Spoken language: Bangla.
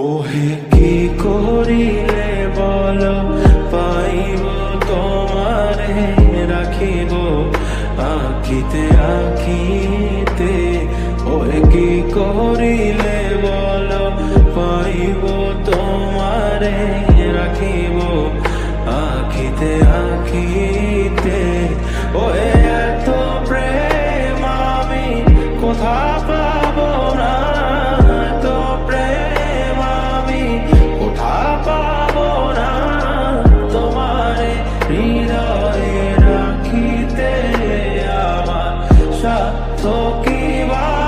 ওহে কি করিলে বল? পাইব তোমারে, রাখিব আখিতে আখিতে। ওহে কি করিলে বল? পাইব তোমারে, রাখিব আখিতে আখিতে। ওহে এত প্রেম আমি কোথা পাই তো কি বা